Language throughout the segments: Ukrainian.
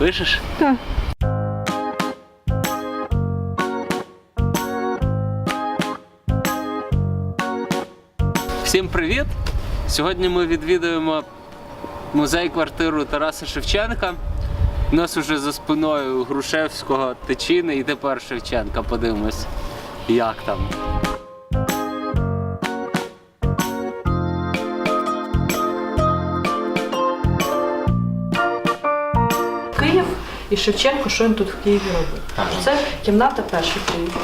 Пишеш? Так. Всім привіт! Сьогодні ми відвідуємо музей-квартиру Тараса Шевченка. У нас уже за спиною Грушевського Тичини і тепер Шевченка. Подивимось, як там. І Шевченко, що він тут в Києві робив. Це кімната перший Київ.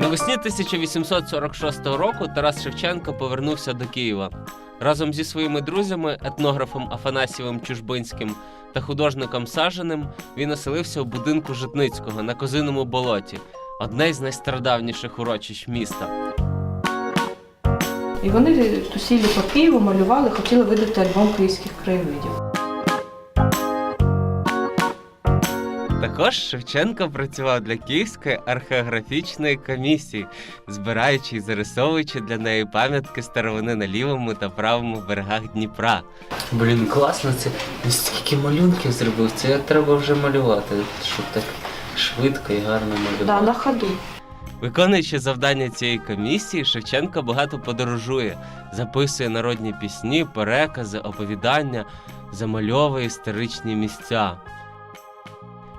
Навесні 1846 року Тарас Шевченко повернувся до Києва. Разом зі своїми друзями, етнографом Афанасієвим Чужбинським та художником Саженим, він оселився у будинку Житницького на Козиному болоті, одне з найстрадавніших урочищ міста. І вони тусілі по Києву, малювали, хотіли видати альбом київських краєвидів. Також Шевченко працював для Київської археографічної комісії, збираючи і зарисовуючи для неї пам'ятки старовини на лівому та правому берегах Дніпра. Блін, класно це. Він стільки малюнків зробив. Це треба вже малювати, щоб так швидко і гарно малювати. Да, на ходу. Виконуючи завдання цієї комісії, Шевченко багато подорожує, записує народні пісні, перекази, оповідання, замальовує історичні місця.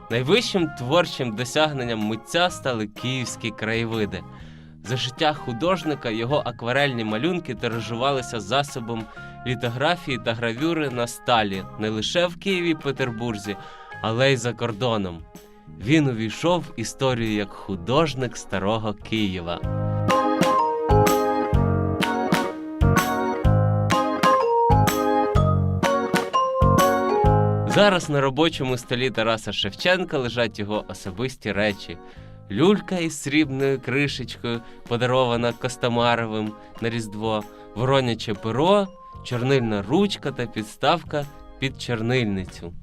Найвищим творчим досягненням митця стали київські краєвиди. За життя художника його акварельні малюнки тиражувалися засобом літографії та гравюри на сталі не лише в Києві і Петербурзі, але й за кордоном. Він увійшов в історію як художник старого Києва. Зараз на робочому столі Тараса Шевченка лежать його особисті речі. Люлька із срібною кришечкою, подарована Костомаровим на Різдво, вороняче перо, чорнильна ручка та підставка під чорнильницю.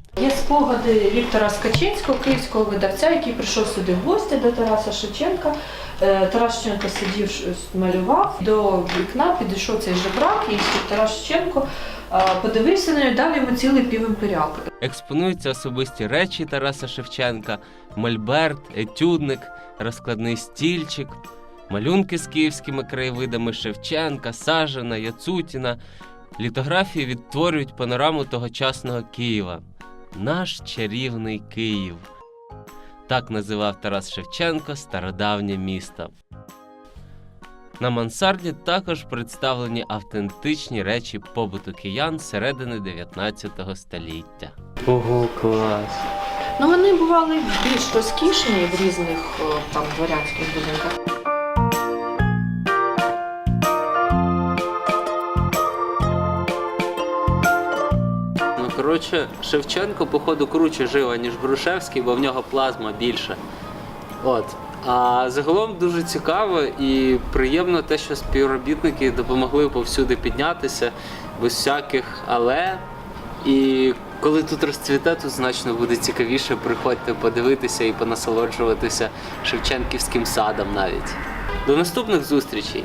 Спогади Віктора Скачинського, київського видавця, який прийшов сюди в гості до Тараса Шевченка. Е, Тарас Шевченко сидів, малював. До вікна підійшов цей жебрак, і Тарас Шевченко подивився на нього, дав йому цілий півімперіал. Експонуються особисті речі Тараса Шевченка, мольберт, етюдник, розкладний стільчик, малюнки з київськими краєвидами Шевченка, Сажина, Яцутіна. Літографії відтворюють панораму тогочасного Києва. Наш чарівний Київ. Так називав Тарас Шевченко стародавнє місто. На мансарді також представлені автентичні речі побуту киян середини 19 століття. Ого, клас! Ну вони бували більш розкішні в різних там дворянських будинках. Коротше, Шевченко, походу, круче жив, ніж Грушевський, бо в нього плазма більше. От. А загалом дуже цікаво і приємно те, що співробітники допомогли повсюди піднятися без всяких але. І коли тут розцвіте, тут значно буде цікавіше приходьте подивитися і понасолоджуватися Шевченківським садом навіть. До наступних зустрічей!